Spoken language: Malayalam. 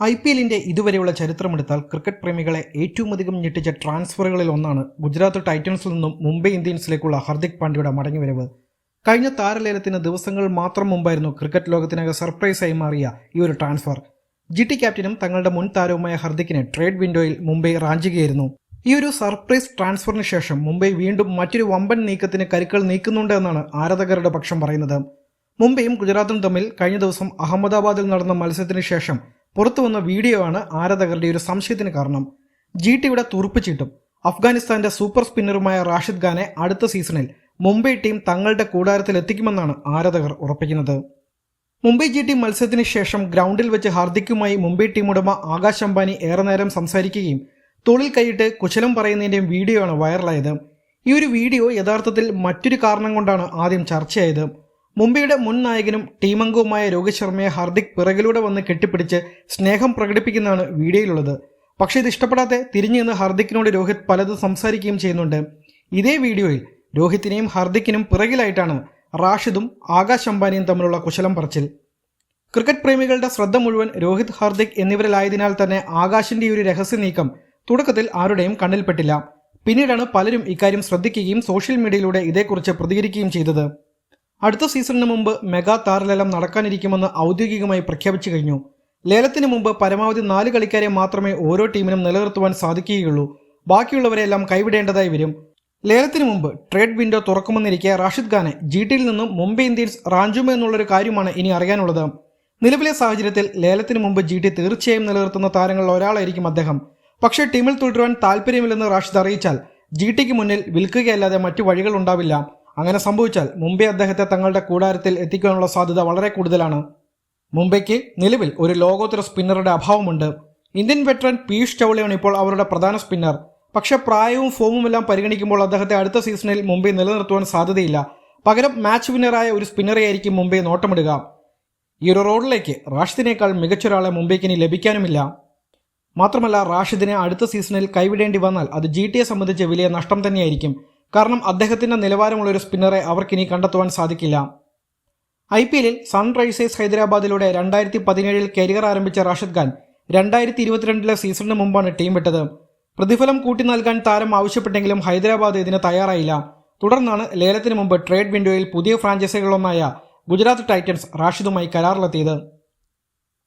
ഐ പി എല്ലിന്റെ ഇതുവരെയുള്ള ചരിത്രമെടുത്താൽ ക്രിക്കറ്റ് പ്രേമികളെ ഏറ്റവും അധികം ഞെട്ടിച്ച ട്രാൻസ്ഫറുകളിൽ ഒന്നാണ് ഗുജറാത്ത് ടൈറ്റൻസിൽ നിന്നും മുംബൈ ഇന്ത്യൻസിലേക്കുള്ള ഹർദിക് പാണ്ഡ്യയുടെ മടങ്ങിവരവ്. കഴിഞ്ഞ താരലേലത്തിന് ദിവസങ്ങൾ മാത്രം മുമ്പായിരുന്നു ക്രിക്കറ്റ് ലോകത്തിനകം സർപ്രൈസായി മാറിയ ഈ ഒരു ട്രാൻസ്ഫർ. ജി ടി ക്യാപ്റ്റനും തങ്ങളുടെ മുൻ താരവുമായ ഹർദിക്കിനെ ട്രേഡ് വിൻഡോയിൽ മുംബൈ റാഞ്ചുകയായിരുന്നു. ഈ ഒരു സർപ്രൈസ് ട്രാൻസ്ഫറിന് ശേഷം മുംബൈ വീണ്ടും മറ്റൊരു വമ്പൻ നീക്കത്തിന് കരുക്കൾ നീക്കുന്നുണ്ട് എന്നാണ് ആരാധകരുടെ പക്ഷം പറയുന്നത്. മുംബൈയും ഗുജറാത്തും തമ്മിൽ കഴിഞ്ഞ ദിവസം അഹമ്മദാബാദിൽ നടന്ന മത്സരത്തിന് ശേഷം പുറത്തു വന്ന വീഡിയോ ആണ് ആരാധകരുടെ ഒരു സംശയത്തിന് കാരണം. ജി ടിയുടെ തുറുപ്പിച്ചിട്ടും അഫ്ഗാനിസ്ഥാന്റെ സൂപ്പർ സ്പിന്നറുമായ റാഷിദ് ഖാനെ അടുത്ത സീസണിൽ മുംബൈ ടീം തങ്ങളുടെ കൂടാരത്തിൽ എത്തിക്കുമെന്നാണ് ആരാധകർ ഉറപ്പിക്കുന്നത്. മുംബൈ ജി ടി മത്സരത്തിന് ശേഷം ഗ്രൗണ്ടിൽ വെച്ച് ഹാർദിക്കുമായി മുംബൈ ടീം ഉടമ ആകാശ് അംബാനി ഏറെ നേരം സംസാരിക്കുകയും തോളിൽ കൈയിട്ട് കുശലം പറയുന്നതിന്റെയും വീഡിയോ ആണ് വൈറലായത് ഈ ഒരു വീഡിയോ യഥാർത്ഥത്തിൽ മറ്റൊരു കാരണം കൊണ്ടാണ് ആദ്യം ചർച്ചയായത്. മുംബൈയുടെ മുൻ നായകനും ടീമംഗവുമായ രോഹിത് ശർമ്മയെ ഹാർദിക് പിറകിലൂടെ വന്ന് കെട്ടിപ്പിടിച്ച് സ്നേഹം പ്രകടിപ്പിക്കുന്നതാണ് വീഡിയോയിലുള്ളത്. പക്ഷേ ഇത് ഇഷ്ടപ്പെടാതെ തിരിഞ്ഞു നിന്ന് ഹാർദിക്കിനോട് രോഹിത് പലതും സംസാരിക്കുകയും ചെയ്യുന്നുണ്ട്. ഇതേ വീഡിയോയിൽ രോഹിത്തിനെയും ഹാർദിക്കിനും പിറകിലായിട്ടാണ് റാഷിദും ആകാശ് അംബാനിയും തമ്മിലുള്ള കുശലം പറച്ചിൽ. ക്രിക്കറ്റ് പ്രേമികളുടെ ശ്രദ്ധ മുഴുവൻ രോഹിത് ഹാർദിക് എന്നിവരിലായതിനാൽ തന്നെ ആകാശിന്റെ ഈ ഒരു രഹസ്യ നീക്കം തുടക്കത്തിൽ ആരുടെയും കണ്ണിൽപ്പെട്ടില്ല. പിന്നീടാണ് പലരും ഇക്കാര്യം ശ്രദ്ധിക്കുകയും സോഷ്യൽ മീഡിയയിലൂടെ ഇതേക്കുറിച്ച് പ്രതികരിക്കുകയും ചെയ്തത്. അടുത്ത സീസണിന് മുമ്പ് മെഗാ താരലേലം നടക്കാനിരിക്കുമെന്ന് ഔദ്യോഗികമായി പ്രഖ്യാപിച്ചു കഴിഞ്ഞു. ലേലത്തിന് മുമ്പ് പരമാവധി നാല് കളിക്കാരെ മാത്രമേ ഓരോ ടീമിനും നിലനിർത്തുവാൻ സാധിക്കുകയുള്ളൂ. ബാക്കിയുള്ളവരെല്ലാം കൈവിടേണ്ടതായി വരും. ലേലത്തിന് മുമ്പ് ട്രേഡ് വിൻഡോ തുറക്കുമെന്നിരിക്കെ റാഷിദ് ഖാനെ ജി ടിയിൽ നിന്നും മുംബൈ ഇന്ത്യൻസ് റാഞ്ചുമോ എന്നുള്ളൊരു കാര്യമാണ് ഇനി അറിയാനുള്ളത്. നിലവിലെ സാഹചര്യത്തിൽ ലേലത്തിന് മുമ്പ് ജി ടി തീർച്ചയായും നിലനിർത്തുന്ന താരങ്ങളിൽ ഒരാളായിരിക്കും അദ്ദേഹം. പക്ഷേ ടീമിൽ തുടരുവാൻ താല്പര്യമില്ലെന്ന് റാഷിദ് അറിയിച്ചാൽ ജി ടിക്ക് മുന്നിൽ വിൽക്കുകയല്ലാതെ മറ്റു വഴികൾ ഉണ്ടാവില്ല അങ്ങനെ സംഭവിച്ചാൽ മുംബൈ അദ്ദേഹത്തെ തങ്ങളുടെ കൂടാരത്തിൽ എത്തിക്കാനുള്ള സാധ്യത വളരെ കൂടുതലാണ്. മുംബൈക്ക് നിലവിൽ ഒരു ലോകോത്തര സ്പിന്നറുടെ അഭാവമുണ്ട്. ഇന്ത്യൻ വെറ്ററൻ പീയൂഷ് ചൗളയാണ് ഇപ്പോൾ അവരുടെ പ്രധാന സ്പിന്നർ. പക്ഷെ പ്രായവും ഫോമും എല്ലാം പരിഗണിക്കുമ്പോൾ അദ്ദേഹത്തെ അടുത്ത സീസണിൽ മുംബൈ നിലനിർത്തുവാൻ സാധ്യതയില്ല. പകരം മാച്ച് വിന്നറായ ഒരു സ്പിന്നറെയായിരിക്കും മുംബൈ നോട്ടമിടുക. ഈ ഒരു റോഡിലേക്ക് റാഷിദിനേക്കാൾ മികച്ചൊരാളെ മുംബൈക്ക് ഇനി ലഭിക്കാനുമില്ല. മാത്രമല്ല റാഷിദിനെ അടുത്ത സീസണിൽ കൈവിടേണ്ടി വന്നാൽ അത് ജി ടിയെ സംബന്ധിച്ച് വലിയ നഷ്ടം തന്നെയായിരിക്കും. കാരണം അദ്ദേഹത്തിന്റെ നിലവാരമുള്ള ഒരു സ്പിന്നറെ അവർക്കിനി കണ്ടെത്തുവാൻ സാധിക്കില്ല. ഐ പി എല്ലിൽ സൺറൈസേഴ്സ് ഹൈദരാബാദിലൂടെ രണ്ടായിരത്തി പതിനേഴിൽ കരിയർ ആരംഭിച്ച റാഷിദ് ഖാൻ രണ്ടായിരത്തി ഇരുപത്തിരണ്ടിലെ സീസണിന് മുമ്പാണ് ടീം വിട്ടത്. പ്രതിഫലം കൂട്ടി നൽകാൻ താരം ആവശ്യപ്പെട്ടെങ്കിലും ഹൈദരാബാദ് ഇതിന് തയ്യാറായില്ല. തുടർന്നാണ് ലേലത്തിന് മുമ്പ് ട്രേഡ് വിൻഡോയിൽ പുതിയ ഫ്രാഞ്ചൈസികളൊന്നായ ഗുജറാത്ത് ടൈറ്റൻസ് റാഷിദുമായി കരാറിലെത്തിയത്.